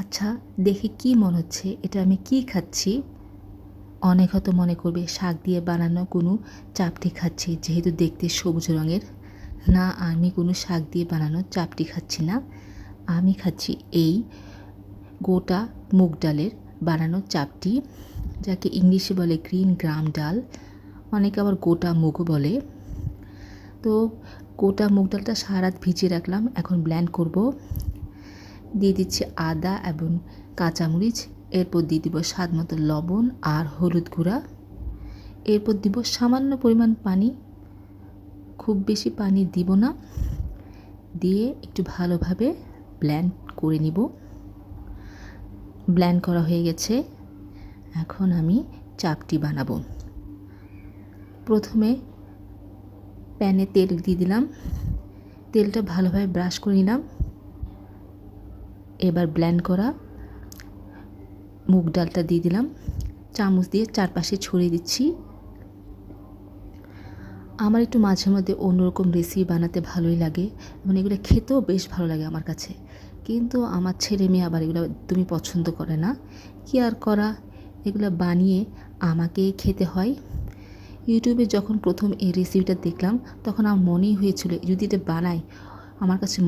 আচ্ছা দেখে কি মনে হচ্ছে? এটা আমি কি খাচ্ছি? অনেক হয়তো মনে করবে, শাক দিয়ে বানানো কোনো চাপটি খাচ্ছি, যেহেতু দেখতে সবুজ রঙের। না, আমি কোনো শাক দিয়ে বানানো চাপটি খাচ্ছি না। আমি খাচ্ছি এই গোটা মুগ ডালের বানানো চাপটি, যাকে ইংলিশে বলে গ্রিন গ্রাম ডাল। অনেকে আবার গোটা মুগও বলে। তো গোটা মুগ ডালটা সারা রাত ভিজিয়ে রাখলাম, এখন ব্ল্যান্ড করব। দিয়ে দিচ্ছি আদা এবং কাঁচামরিচ। এরপর দিয়ে দিব স্বাদ মতো লবণ আর হলুদ গুঁড়া। এরপর দিব সামান্য পরিমাণ পানি। খুব বেশি পানি দিব না। দিয়ে একটু ভালোভাবে ব্ল্যান্ড করে নিব। ব্ল্যান্ড করা হয়ে গেছে। এখন আমি চাপটি বানাবো। প্রথমে প্যানে তেল দিয়ে দিলাম। তেলটা ভালোভাবে ব্রাশ করে নিলাম। এবার ব্ল্যান্ড করা মুগ ডালটা দিয়ে দিলাম। চামচ দিয়ে চারপাশে ছড়িয়ে দিচ্ছি। আমার একটু মাঝে মধ্যে অন্যরকম রেসিপি বানাতে ভালোই লাগে। মানে এগুলো খেতেও বেশ ভালো লাগে আমার কাছে। কিন্তু আমার ছেলে মেয়ে আবার এগুলো তুমি পছন্দ করে না। কি আর করা? এগুলো বানিয়ে আমাকেই খেতে হয়। ইউটিউবে যখন প্রথম এই রেসিপিটা দেখলাম, তখন আমার মনেই হয়েছিল, যদি এটা বানাই আমার কাছে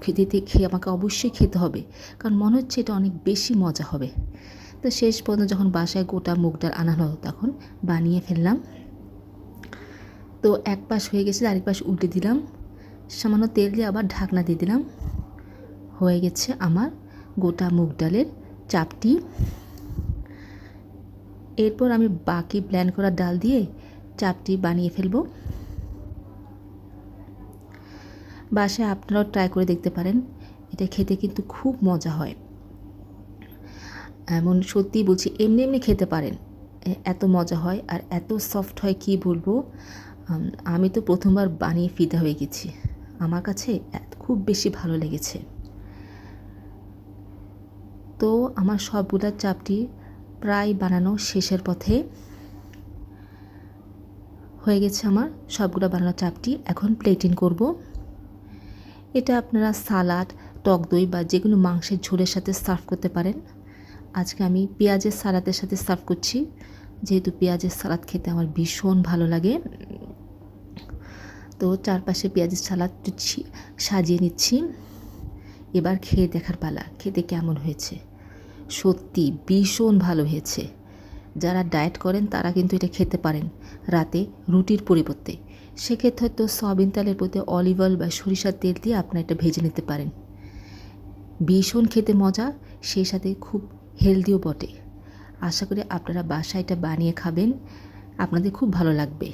খেতে খেয়ে আমাকে অবশ্যই খেতে হবে। কারণ মনে হচ্ছে এটা অনেক বেশি মজা হবে। তো শেষ পর্যন্ত যখন বাসায় গোটা মুগ ডাল আনা হলো তখন বানিয়ে ফেললাম। তো এক পাশ হয়ে গেছে, আরেক পাশ উল্টে দিলাম। সামান্য তেল দিয়ে আবার ঢাকনা দিয়ে দিলাম। হয়ে গেছে আমার গোটা মুগ ডালের চাপটি। এরপর আমি বাকি প্ল্যান করা ডাল দিয়ে চাপটি বানিয়ে ফেলব। বাসায় আপনারাও ট্রাই করে দেখতে পারেন। এটা খেতে কিন্তু খুব মজা হয়। এমন সত্যি বলছি, এমনি এমনি খেতে পারেন। এত মজা হয় আর এত সফট হয় কি বলব? আমি তো প্রথমবার বানিয়ে ফিদা হয়ে গেছি। আমার কাছে খুব বেশি ভালো লেগেছে। তো আমার সবগুলার চাপটি প্রায় বানানো শেষের পথে হয়ে গেছে আমার সবগুলো বানানো চাপটি। এখন প্লেটিং করব। এটা আপনারা সালাড টক দই বা যে কোনো মাংসের ঝোলের সাথে সার্ভ করতে পারেন। আজকে আমি পেঁয়াজের সালাদের সাথে সার্ভ করছি। যেহেতু পেঁয়াজের সালাদ খেতে আমার ভীষণ ভালো লাগে, তো চারপাশে পেঁয়াজের সালাদ সাজিয়ে নিচ্ছি। এবার খেয়ে দেখার পালা, খেতে কেমন হয়েছে? সত্যি ভীষণ ভালো হয়েছে। যারা ডায়েট করেন তারা কিন্তু এটা খেতে পারেন রাতে রুটির পরিবর্তে। সেক্ষেত্রে হয়তো সয়াবিন তেলের প্রতি অলিভ অয়েল বা সরিষার তেল দিয়ে আপনারা এটা ভেজে নিতে পারেন। ভীষণ খেতে মজা, সেই সাথে খুব হেলদিও বটে। আশা করি আপনারা বাসায় এটা বানিয়ে খাবেন, আপনাদের খুব ভালো লাগবে।